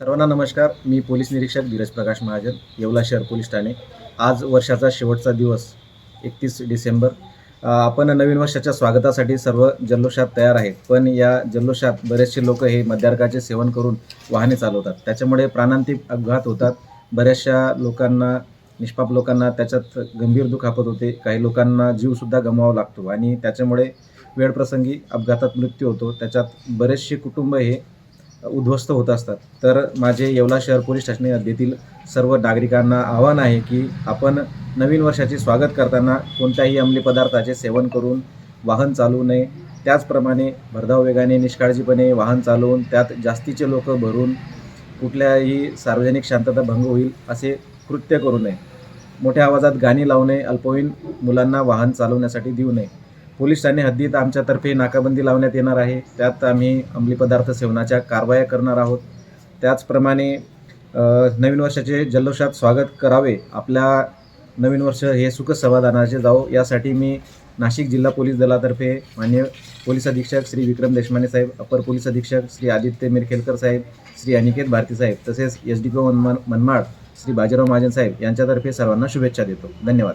सर्वांना नमस्कार. मी पोलीस निरीक्षक धीरज प्रकाश महाजन येवला शहर पोलीस ठाणे. आज वर्षाचा शेवटचा दिवस एकतीस डिसेंबर. आपण नवीन वर्षाच्या स्वागतासाठी सर्व जल्लोषात तयार आहेत पण या जल्लोषात बरेचसे लोक हे मद्यार्काचे सेवन करून वाहने चालवतात. त्याच्यामुळे प्राणांतिक अपघात होतात. बऱ्याचशा लोकांना निष्पाप लोकांना त्याच्यात गंभीर दुखापत होते. काही लोकांना जीवसुद्धा गमवावा लागतो. आणि त्याच्यामुळे वेळप्रसंगी अपघातात मृत्यू होतो. त्याच्यात बरेचसे कुटुंब हे उद्ध्वस्त होत असतात. तर माझे येवला शहर पोलीस स्टेशन हद्दीतील सर्व नागरिकांना आव्हान आहे की आपण नवीन वर्षाचे स्वागत करताना कोणत्याही अंमली पदार्थाचे सेवन करून वाहन चालवू नये. त्याचप्रमाणे भरधाव वेगाने निष्काळजीपणे वाहन चालवून त्यात जास्तीचे लोक भरून कुठल्याही सार्वजनिक शांतता भंग होईल असे कृत्य करू नये. मोठ्या आवाजात गाणी लावू नये अल्पवयीन मुलांना वाहन चालवण्यासाठी देऊ नये. पोलीस ठाणे हद्दीत आमच्यातर्फे नाकाबंदी लावण्यात येणार आहे. त्यात आम्ही अंमली पदार्थ सेवनाच्या कारवाया करणार आहोत. त्याचप्रमाणे नवीन वर्षाचे जल्लोषात स्वागत करावे. आपल्या नवीन वर्ष हे सुख समाधानाचे जावो. यासाठी मी नाशिक जिल्हा पोलीस दलातर्फे मान्य पोलीस अधीक्षक श्री विक्रम देशमाने साहेब अपर पोलीस अधीक्षक श्री आदित्य मिरखेलकर साहेब श्री अनिकेत भारती साहेब तसेच S D P Manmad Shri Bajirao Mahajan साहेब यांच्यातर्फे सर्वांना शुभेच्छा देतो. धन्यवाद.